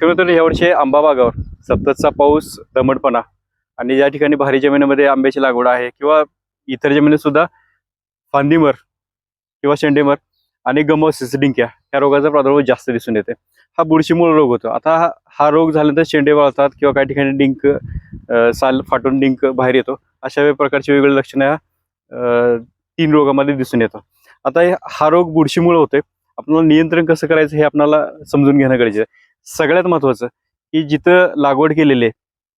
शेतकरी यावर्षी आंबा बागावर सततचा पाऊस दमटपणा आणि ज्या ठिकाणी भारी जमिनीमध्ये आंब्याची लागवड आहे किंवा इतर जमिनीत सुद्धा फांदीमर किंवा शेंडेमर आणि गमोसिस डिंक्या या रोगाचा प्रादुर्भाव जास्त दिसून येते. हा बुरशीमुळे रोग होतो. आता हा हा रोग झाल्यानंतर शेंडे वाळतात किंवा काही ठिकाणी डिंक साल फाटून डिंक बाहेर येतो. अशा वेगळ्या प्रकारची वेगवेगळी लक्षणं या तीन रोगामध्ये दिसून येतात. आता हा रोग बुरशीमुळे होते आपल्याला नियंत्रण कसं करायचं हे आपल्याला समजून घेणं गरजेचं आहे. सगळ्यात महत्त्वाचं की जिथं लागवड केलेली आहे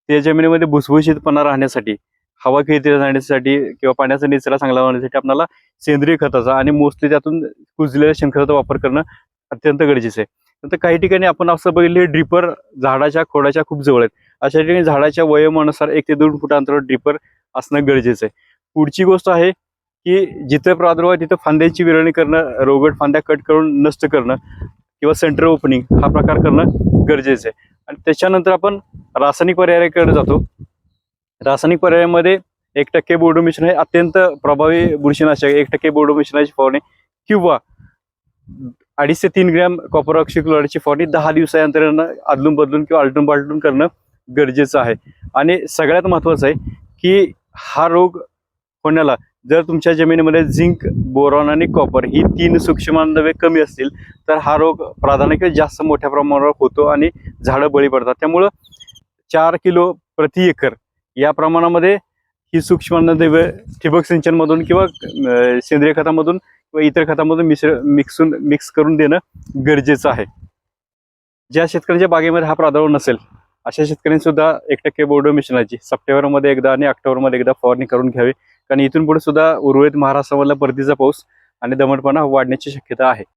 त्या जमिनीमध्ये भुसभुशीतपणा राहण्यासाठी हवा खेळती राहण्यासाठी किंवा पाण्याचा निचरा चांगला होण्यासाठी आपल्याला सेंद्रिय खताचा आणि मोस्टली त्यातून कुजलेल्या शेणखताचा वापर करणं अत्यंत गरजेचं आहे. नंतर काही ठिकाणी आपण असं बघितले ड्रिपर झाडाच्या खोडाच्या खूप जवळ आहेत. अशा ठिकाणी झाडाच्या वयोमानुसार एक ते दोन फुटांतरावर ड्रिपर असणं गरजेचं आहे. पुढची गोष्ट आहे की जिथं प्रादुर्भाव आहे तिथं फांद्यांची विरळणी करणं रोगट फांद्या कट करून नष्ट करणं किंवा सेंटर ओपनिंग हा प्रकार करणं गरजेचं आहे. आणि त्याच्यानंतर आपण रासायनिक पर्यायाकडे जातो. रासायनिक पर्यायामध्ये एक टक्के बोर्डो मिश्रण हे अत्यंत प्रभावी बुरशीनाशक एक टक्के बोर्डो मिश्रणाची फवारणी किंवा अडीच ते तीन ग्रॅम कॉपर ऑक्सिक्लोराईडची फवारणी दहा दिवसानंतरनं आदलून बदलून किंवा आलटून पालटून करणं गरजेचं आहे. आणि सगळ्यात महत्त्वाचं आहे की हा रोग होण्याला जर तुमच्या जमिनीमध्ये झिंक बोरॉन आणि कॉपर ही तीन सूक्ष्मद्रव्ये कमी असतील तर हा रोग प्राधान्य किंवा जास्त मोठ्या प्रमाणावर होतो आणि झाडं बळी पडतात. त्यामुळं चार किलो प्रति एकर या प्रमाणामध्ये ही सूक्ष्मद्रव्ये ठिबक सिंचनमधून किंवा सेंद्रिय खतामधून किंवा इतर खतामधून मिश्र मिक्सून मिक्स करून देणं गरजेचं आहे. ज्या शेतकऱ्यांच्या बागेमध्ये हा प्रादुर्भाव नसेल अशा शेतकऱ्यांनी सुद्धा एक टक्के बोर्डो मिश्रणाची सप्टेंबरमध्ये एकदा आणि ऑक्टोबरमध्ये एकदा फवारणी करून घ्यावी. कारण इथून पुढे सुद्धा उर्वरित महाराष्ट्रामधला परतीचा पाऊस आणि दमटपणा वाढण्याची शक्यता आहे.